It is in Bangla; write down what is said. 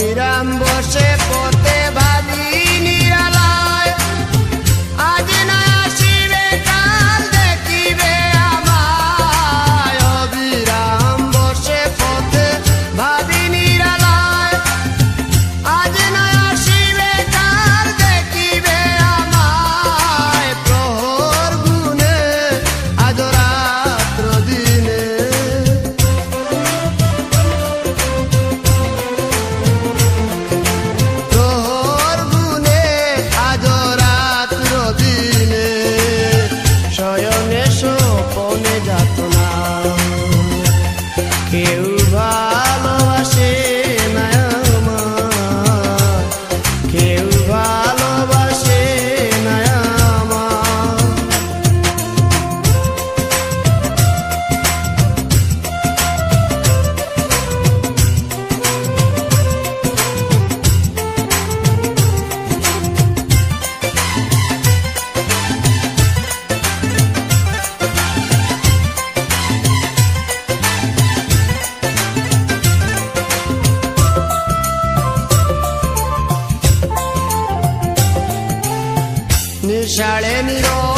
অবিরাম বসে পথে ভাবি શાળેની રોજ